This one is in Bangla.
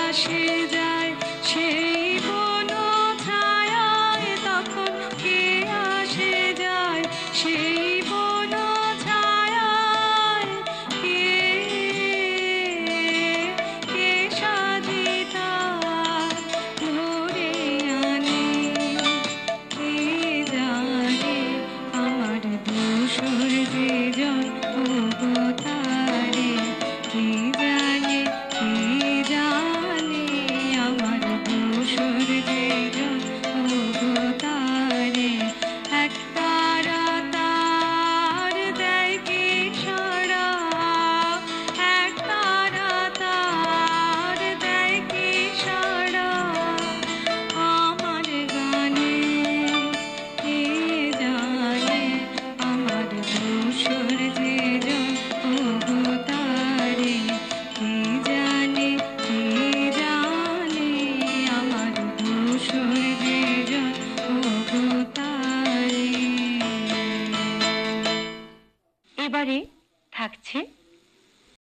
আসে যায়? সেই বন ছায়ায় তখন কে আসে যায়? সেই বন কে কে তার ধরে কে জানে আমার দোষর এবারে থাকছে